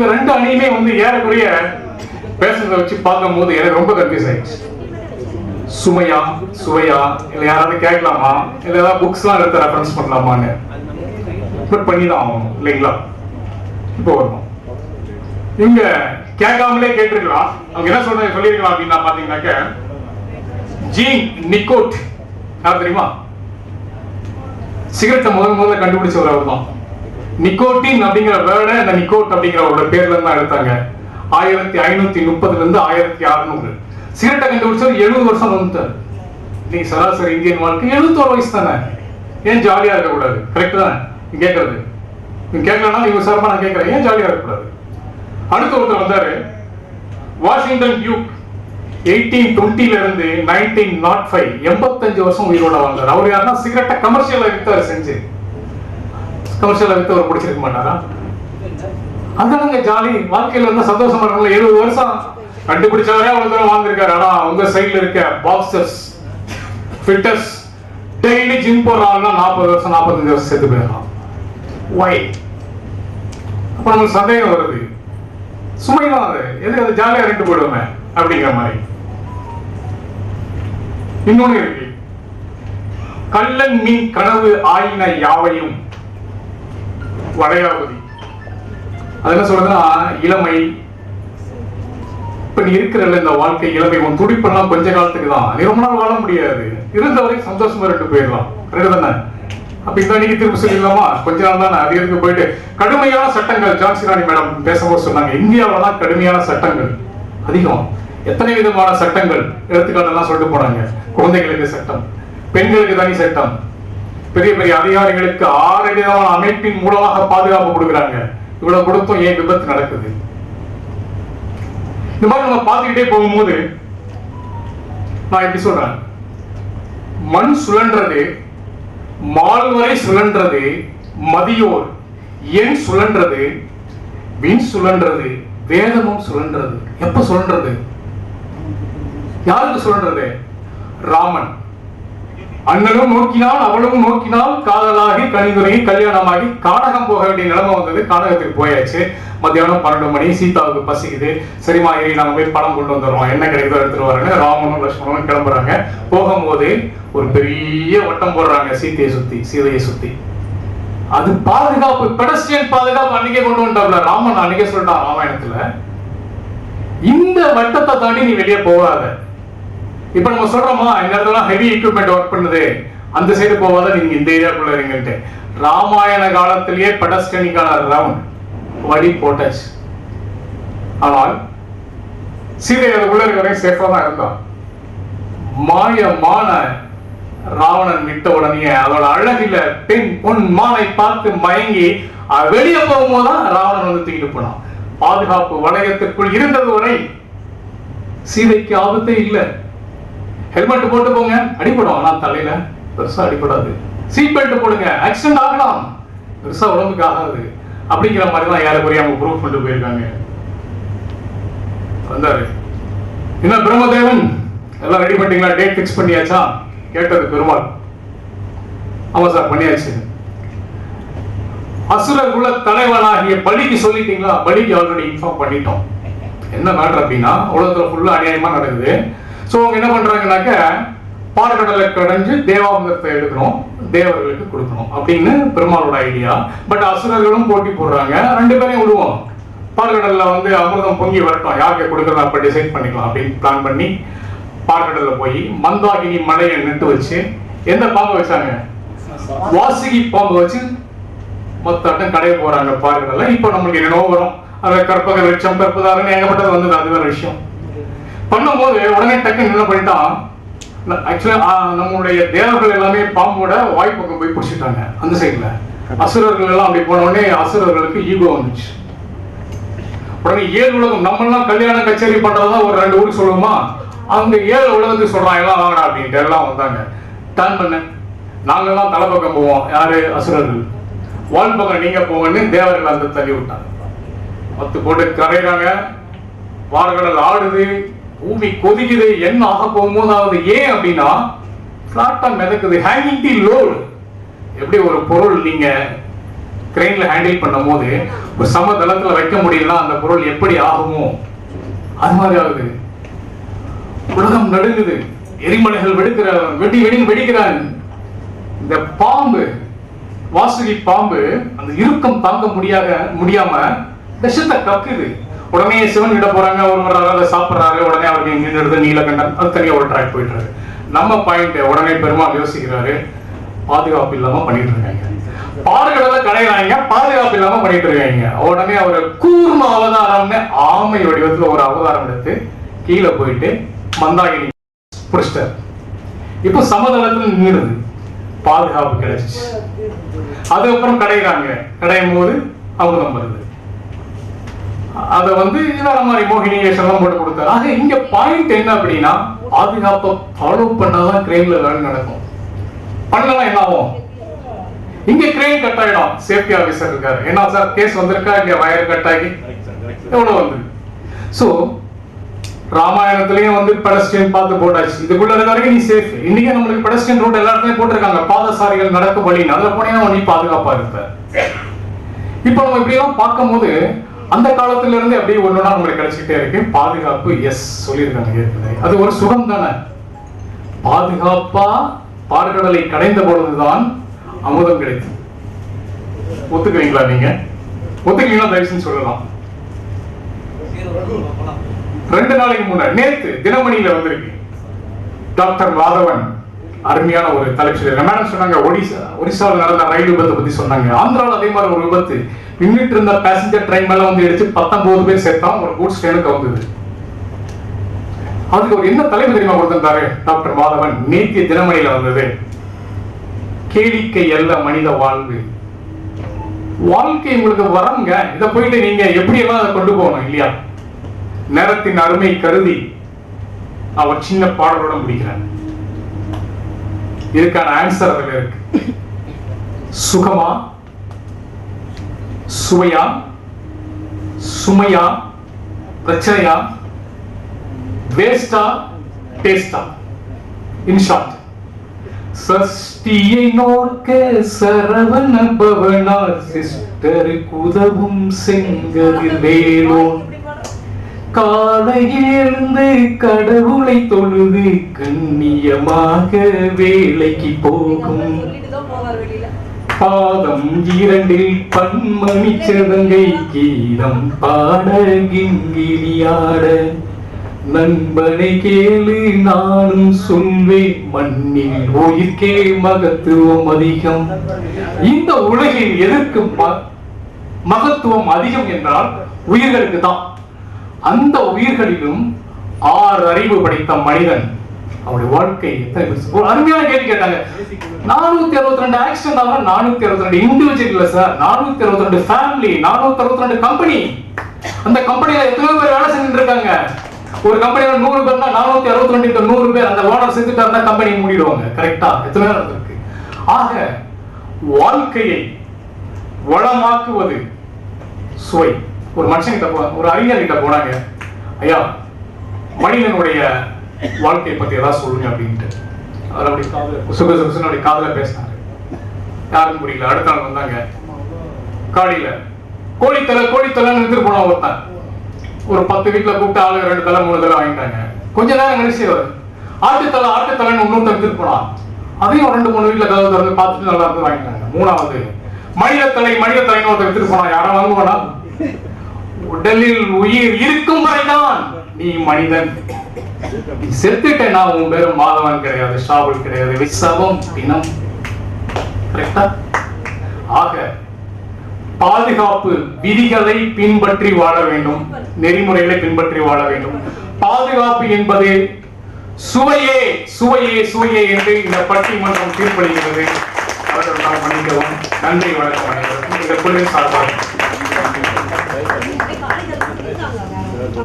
இவங்க ரெண்டு அணியுமே வந்து ஏறக்குறைய பேசுறத வச்சு பார்க்கும்போது எனக்கு ரொம்ப கன்ஃபியூஸ் ஆயிடுச்சு. சுமையா சுவையா? இல்ல யாராவது கேட்கலாமா? இல்ல ஏதாவது புக்ஸ்லாம் எடுத்து ரெஃபரன்ஸ் பண்ணலாமான்னு? பட் பண்ணி தான் ஆகணும் இல்லைங்களா? இப்போ வரணும். இங்க கேட்காமலே கேட்டிருக்கலாம். அவங்க என்ன சொல்றாங்க சொல்லியிருக்கலாம் அப்படின்னா பாத்தீங்கன்னாக்க ஜீன் நிக்கோட் யார் தெரியுமா? சிகரெட்டை முதல் முதல்ல கண்டுபிடிச்சவர் அவர் தான் நிக்கோட்டின் அப்படிங்கிற வேர்டை இந்த நிக்கோட் அப்படிங்கிறவோட பேர்ல இருந்து தான் எடுத்தாங்க. ஆயிரத்தி ஐநூத்தி முப்பதுல இருந்து ஆயிரத்தி அறுநூறு. சிகரெட்டை கண்டுபிடிச்சவர் எழுபது வருஷம் வந்துட்டார். நீ சராசரி இந்தியன் வாழ்க்கை எழுபத்தோரு வயசு தானே? ஏன் ஜாலியா இருக்கக்கூடாது? கரெக்ட் தானே? கேட்கறது. நீ கேட்கலன்னா இவங்க விசாரமா நான் கேட்கறேன். ஏன் ஜாலியா இருக்கக்கூடாது? அடுத்த ஒருத்தர் வந்தாரு. வாஷிங்டன் டியூக் எயிட்டீன் டுவெண்ட்டில இருந்து நைன்டீன் நாட் ஃபைவ் எண்பத்தஞ்சு வருஷம் உயிரோட வாழ்ந்தார். அவர் யாருன்னா சிகரெட்டை கமர்ஷியலா வித்தாரு செஞ்சு. கமர்ஷியலா வித்து அவர் பிடிச்சிருக்க மாட்டாரா? அதானங்க ஜாலி. வாழ்க்கையில இருந்தா சந்தோஷமா இருக்கல எழுபது வருஷம் கண்டுபிடிச்சவரே அவ்வளவு தூரம் வாழ்ந்திருக்காரு. ஆனா உங்க சைடுல இருக்க பாக்ஸர்ஸ் ஃபிட்டர்ஸ் டெய்லி ஜிம் போடுறாங்கன்னா நாற்பது வருஷம் நாற்பத்தஞ்சு வருஷம் செத்து போயிடலாம். ஒய் அப்ப நமக்கு சந்தேகம் வருது. சுமைதான் அது. எதுக்கு அது ஜாலியா ரெண்டு போடுவோமே? அப்படிங்கிற மாதிரி. இன்னொன்னு இருக்கு. கள்ளன் மீன் கனவு ஆயின யாவையும் வளையாபதி அது என்ன சொல்றதுன்னா இளமை. இப்ப நீ இருக்கிறல்ல இந்த வாழ்க்கை இளமை உன் துடிப்பெல்லாம் கொஞ்ச காலத்துக்கு தான் நீ ரொம்ப நாள் வாழ முடியாது. இருந்த வரைக்கும் சந்தோஷமா ரெண்டு போயிடலாம் தானே? அப்ப இந்த நீங்க திரும்ப சொல்லிடலாமா? கொஞ்ச நாள் தானே அது எதுக்கு போயிட்டு? கடுமையான சட்டங்கள் ஜான்சி ராணி மேடம் பேசும்போது சொன்னாங்க இந்தியாவில தான் கடுமையான சட்டங்கள். அதிகம். எத்தனை விதமான சட்டங்கள்? எடுத்துக்காட்டெல்லாம் சொல்லிட்டு போனாங்க. குழந்தைகளுக்கு சட்டம் பெண்களுக்கு தனி சட்டம் பெரிய பெரிய அதிகாரிகளுக்கு ஆறு விதமான அமைப்பின் மூலமாக பாதுகாப்பு கொடுக்குறாங்க. இவ்வளவு கொடுத்தும் ஏன் விபத்து நடக்குது? இந்த மாதிரி நம்ம பார்த்துக்கிட்டே போகும்போது நான் எப்படி சொல்றேன். மண் சுழன்றது மால்வரை சுழன்றது மதியோர் எண் சுழன்றது விண் சுழன்றது வேதமும் சுழன்றது. எப்ப சுழன்றது? யாருக்கு சுழன்றது? ராமன். அண்ணனும் நோக்கினால் அவளும் நோக்கினால் காதலாகி கணிதுரையை கல்யாணமாகி காடகம் போக வேண்டிய நிலைமை வந்தது. காடகத்துக்கு போயாச்சு. மத்தியானம் பன்னெண்டு மணி சீதாவுக்கு பசிக்குது. சரிமா ஏறி நம்ம போய் பணம் கொண்டு வந்துடுறோம். என்ன கிடைக்குதோ எடுத்துட்டு வரேன்னு ராமனும் லட்சுமணனும் கிளம்புறாங்க. போகும்போது ஒரு பெரிய வட்டம் போடுறாங்க சீதையை சுத்தி சீதையை சுத்தி. அது பாதுகாப்பு பெடஸ்டியன் பாதுகாப்பு அன்னைக்கே கொண்டு வந்துட்டாப்ல. ராமன் அன்னைக்கே சொல்லிட்டான் ராமாயணத்துல இந்த வட்டத்தை தாண்டி நீ வெளியே போகாத. இப்ப நம்ம சொல்றோமா இந்த இடத்துல ஹெவி எக்யூப்மெண்ட் ஒர்க் பண்ணுது. அந்த சைடு போவாத நீங்க இந்த ஏரியாக்குள்ள இருங்கன்ட்டு. ராமாயண காலத்திலேயே பெடஸ்டனிக்கான ரவுண்ட் வழி போட்டாச்சு. ஆனால் சீதை அதுக்குள்ள இருக்கிற சேஃபா தான் இருந்தான். மாயமான ராவணன் விட்ட உடனே அதோட அழகில பெண் பொன் மானை பார்த்து மயங்கி வெளியே போகும்போது தான் ராவணன் வந்து தூக்கிட்டு போனான். பாதுகாப்பு வளையத்திற்குள் இருந்தது வரை சீதைக்கு ஆபத்தே இல்லை. ஹெல்மெட் போட்டு போங்க. அடிபடும். ஆனா தலையில பெருசா அடிபடாது. சீட் பெல்ட் போடுங்க. ஆக்சிடென்ட் ஆகலாம். பெருசா உடம்புக்கு ஆகாது. அப்படிங்கிற மாதிரி தான் யாருக்குரிய அவங்க ப்ரூவ் பண்ணிட்டு போயிருக்காங்க? வந்தாரு. என்ன பிரம்மதேவன்? எல்லாம் ரெடி பண்ணிட்டீங்களா? டேட் ஃபிக்ஸ் பண்ணியாச்சா? கேட்டது பெருமாள். ஆமா சார் பண்ணியாச்சு. அசுரர் குல தலைவனாகிய பலிக்கு சொல்லிட்டீங்களா? பலிக்கு ஆல்ரெடி இன்ஃபார்ம் பண்ணிட்டோம். என்ன மேட்டர் அப்படின்னா உலகத்துல ஃபுல்லா அநியாயமா நடக்குது. ஸோ அவங்க என்ன பண்ணுறாங்கனாக்க பாடக்கடலை கடைஞ்சு தேவாமிரத்தை எடுக்கணும் தேவர்களுக்கு கொடுக்கணும் அப்படின்னு பெருமாளோட ஐடியா பட் அசுரர்களும் போட்டி போடுறாங்க. ரெண்டு பேரையும் விடுவோம். பால்கடல்ல வந்து அமிர்தம் பொங்கி வரட்டும். யாருக்கு கொடுக்கறதா அப்ப டிசைட் பண்ணிக்கலாம் அப்படின்னு பிளான் பண்ணி பால்கடல்ல போய் மந்தாகினி மலையை நட்டு வச்சு எந்த பாம்பு வச்சாங்க வாசுகி பாம்பு வச்சு மொத்தட்டம் கடைய போறாங்க பால்கடல்ல இப்போ நம்மளுக்கு என்னவோ வரும். அந்த கற்பக விருட்சம் கற்பதாரன்னு ஏகப்பட்டது வந்தது. அது வேற விஷயம். பண்ணும்போது உடனே டக்குன்னு என்ன பண்ணிட்டான் ஆக்சுவலா நம்மளுடைய தேவர்கள் எல்லாமே பாம்போட வாய்ப்பக்கம் போய் பிடிச்சிட்டாங்க அந்த சைடுல அசுரர்கள் எல்லாம் அப்படி போன உடனே அசுரர்களுக்கு ஈகோ வந்துச்சு. உடனே ஏழு உலகம் நம்ம எல்லாம் கல்யாணம் கச்சேரி பண்றதா ஒரு ரெண்டு ஊருக்கு சொல்லுவோமா? அங்க ஏழு உலகத்துக்கு சொல்றாங்க எல்லாம் வாங்கடா அப்படின்ட்டு எல்லாம் வந்தாங்க. டர்ன் பண்ண. நாங்கெல்லாம் தலைப்பக்கம் போவோம். யாரு? அசுரர்கள். வால் பக்கம் நீங்க போங்கன்னு தேவர்கள் அந்த தள்ளி விட்டாங்க. பத்து போட்டு கரையிறாங்க. வார்கடல் ஆடுது. பூமி கொதிக்குது என்ன ஆக போகும்போதாவது ஏன் அப்படின்னா ஃப்ளாட்டாக மிதக்குது. ஹேங்கிங் தி லோடு எப்படி ஒரு பொருள் நீங்கள் கிரெயினில் ஹேண்டில் பண்ணும்போது ஒரு சமதளத்துல வைக்க முடியலன்னா அந்த பொருள் எப்படி ஆகுமோ? அது மாதிரி ஆகுது. உலகம் நடுங்குது. எரிமலைகள் வெடிக்கிற வெடி வெடி வெடிக்கிறான் இந்த பாம்பு வாசுகி பாம்பு அந்த இறுக்கம் தாங்க முடியாத முடியாம விஷத்தை கக்குது. உடனே சிவன் கிட்ட போறாங்க ஒரு வர்றாரு சாப்பிட்றாரு உடனே அவருக்கு இங்க இருந்து நீலகண்டன் அது தனியா ஒரு ட்ராக் போயிட்டாரு நம்ம பாயிண்ட் உடனே பெருமாள் யோசிக்கிறாரு பாதுகாப்பு இல்லாம பண்ணிட்டு இருக்காங்க. பாடுகள கடையிறாங்க பாதுகாப்பு இல்லாம பண்ணிட்டு இருக்காங்க. உடனே அவர் கூர்ம அவதாரம்னு ஆமை வடிவத்துல ஒரு அவதாரம் எடுத்து கீழே போயிட்டு மந்தாகினி புடிச்சிட்டார். இப்போ சமதளத்தில் நின்றுது பாதுகாப்பு கிடைச்சிச்சு. அதுக்கப்புறம் கடையிறாங்க. கடையும் போது அவங்க வருது. அதை வந்து வேற மாதிரி மோகினியை வேஷம்லாம் போட்டு கொடுத்தாரு. ஆக இங்க பாயிண்ட் என்ன அப்படின்னா பாதுகாப்பை ஃபாலோ பண்ணாதான் கிரெயின்ல வேலை நடக்கும். பண்ணலாம் என்ன ஆகும்? இங்க கிரெயின் கட் ஆயிடும். சேஃப்டி ஆபீசர் இருக்காரு. என்ன சார் கேஸ் வந்திருக்கா இங்க வயர் கட் ஆகி? எவ்வளவு வந்து சோ ராமாயணத்திலயும் வந்து பெடஸ்டியன் பார்த்து போட்டாச்சு. இதுக்குள்ள இருக்க வரைக்கும் நீ சேஃப் இன்னைக்கு நம்மளுக்கு பெடஸ்டியன் ரூட் எல்லா இடத்துலயும் போட்டிருக்காங்க. பாதசாரிகள் நடக்க வழி நல்ல போனீங்கன்னா நீ பாதுகாப்பா இருப்ப. இப்போ நம்ம இப்படி எல்லாம் பார்க்கும்போது அந்த காலத்துல இருந்து அப்படியே ஒண்ணுனா உங்களுக்கு கிடைச்சிட்டே இருக்கு. பாதுகாப்பு எஸ் சொல்லியிருக்காங்க ஏற்கனவே. அது ஒரு சுகம் தானே? பாதுகாப்பா பாற்கடலை கடைந்த பொழுதுதான் அமுதம் கிடைத்தது ஒத்துக்கிறீங்களா நீங்க? ஒத்துக்கிறீங்களா? தயவு சொல்லலாம். ரெண்டு நாளைக்கு முன்னாடி நேத்து தினமணியில வந்திருக்கு. டாக்டர் மாதவன் அருமையான ஒரு தலைப்பு மேடம் சொன்னாங்க ஒடிசா ஒடிசாவில் நடந்த ரயில் விபத்தை பத்தி சொன்னாங்க. ஆந்திராவில் அதே மாதிரி ஒரு விபத்து. நின்றுட்டு இருந்த பேசஞ்சர் ட்ரெயின் மேல வந்து இடிச்சு பத்தொன்பது பேர் சேர்த்தான் ஒரு கூட்ஸ் ட்ரெயினுக்கு வந்தது அதுக்கு ஒரு என்ன தலைமை தெரியுமா கொடுத்திருந்தாரு? டாக்டர் மாதவன் நேத்திய தினமணியில வந்தது. கேளிக்கை அல்ல மனித வாழ்வு. வாழ்க்கை உங்களுக்கு வரங்க இதை போயிட்டு நீங்க எப்படி எல்லாம் அதை கொண்டு போகணும் இல்லையா? நேரத்தின் அருமை கருதி அவர் சின்ன பாடலோட முடிக்கிறார். இதுக்கான ஆன்சர் அதுல இருக்கு. சுகமா சுவையா? சுமையா? பிரச்சனையா? வேஸ்டா டேஸ்டா இன்ஷார்ட் சஷ்டியை நோக்க சரவண பவனார் சிஸ்டர் உதவும் செங்கதில் வேலோன் காலையில் எழுந்து கடவுளை தொழுது கண்ணியமாக வேலைக்கு போகும். பாதம் இரண்டில் பன்மணி சதங்கை கீதம் பாட கிங்கிலியாட நண்பனை கேளு நானும் சொல்வேன் மண்ணில் உயிர்க்கே மகத்துவம் அதிகம். இந்த உலகில் எதற்கு மகத்துவம் அதிகம் என்றால் உயிர்களுக்கு தான் அந்த உயிர்களிலும் ஆறு அறிவு படைத்த மனிதன் அவருடைய வாழ்க்கை எத்தனை ஒரு அருமையான கேள்வி கேட்டாங்க. நானூத்தி அறுபத்தி ரெண்டு ஆக்சிடென்ட் ஆகும் நானூத்தி அறுபத்தி ரெண்டு இண்டிவிஜுவல் சார் நானூத்தி அறுபத்தி ரெண்டு ஃபேமிலி நானூத்தி அறுபத்தி ரெண்டு கம்பெனி அந்த கம்பெனியில எத்தனை பேர் வேலை செஞ்சுட்டு இருக்காங்க. ஒரு கம்பெனியில நூறு பேர்னா நானூத்தி அறுபத்தி ரெண்டு நூறு பேர் அந்த ஓனர் செஞ்சுட்டு இருந்தா கம்பெனி மூடிடுவாங்க. கரெக்டா எத்தனை பேர் இருக்கு ஆக வாழ்க்கையை வளமாக்குவது சுவை. ஒரு மனுஷன்கிட்ட போ ஒரு அறிஞர்கிட்ட போனாங்க ஐயா மனிதனுடைய வாழ்க்கையை பத்தி ஏதாவது சொல்லுங்க அப்படின்ட்டு. அவர் அப்படி காதல சுக சுகசன் அப்படி காதுல பேசினாரு. யாரும் புரியல. அடுத்த நாள் வந்தாங்க. காடியில கோழித்தலை கோழித்தலைன்னு எடுத்துட்டு போனா ஒருத்தன். ஒரு பத்து வீட்டுல கூப்பிட்டு ஆளு ரெண்டு தலை மூணு தலை வாங்கிட்டாங்க. கொஞ்ச நேரம் கழிச்சு அவர் ஆட்டுத்தலை ஆட்டுத்தலைன்னு இன்னொருத்தர் எடுத்துட்டு போனான். அதையும் ரெண்டு மூணு வீட்டுல கதவு திறந்து பார்த்துட்டு நல்லா இருந்து வாங்கிட்டாங்க. மூணாவது மனிதத்தலை மனிதத்தலைன்னு ஒருத்தர் எடுத்துட்டு போனா யாரும் வாங்குவானா உடலில் உயிர் இருக்கும் வரைதான் நீ மனிதன். செத்துட்டேன்னா உன் பேரும் மாதவன் கிடையாது ஷாவுல் கிடையாது விசவம் பிணம் கரெக்டா ஆக பாதுகாப்பு விதிகளை பின்பற்றி வாழ வேண்டும். நெறிமுறைகளை பின்பற்றி வாழ வேண்டும். பாதுகாப்பு என்பது சுவையே சுவையே சுவையே என்று இந்த பட்டிமன்றம் தீர்ப்பளிக்கிறது. அவர்கள் நாம் மன்னிக்கவும். நன்றி வணக்கம் அனைவருக்கும். இந்த குழுவின் சார்பாக